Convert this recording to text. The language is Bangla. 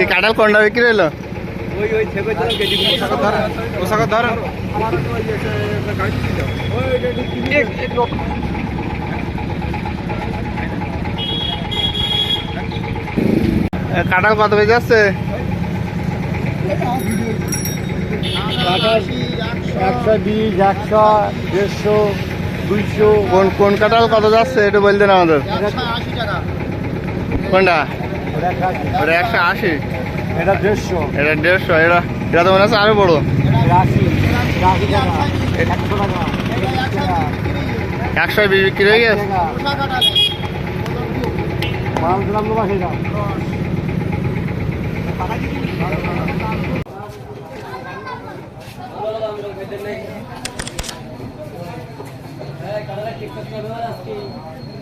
এই কাঁঠাল কোনটা বিক্রি হলো? এ, কাঁঠাল কত বেজে যাচ্ছে একশো বিশ একশো দেড়শো। দুইশো কোন কোন কাঁঠাল কত যাচ্ছে একটু বলতেন আমাদের। কোনটা? ওটা একশো আশি। এটা দেড়শো। এটা দেড়শো এটা এটা তো মনে হচ্ছে আরও বড়। একশো বিশ বিক্রি হয়ে গেছে? carrera que las que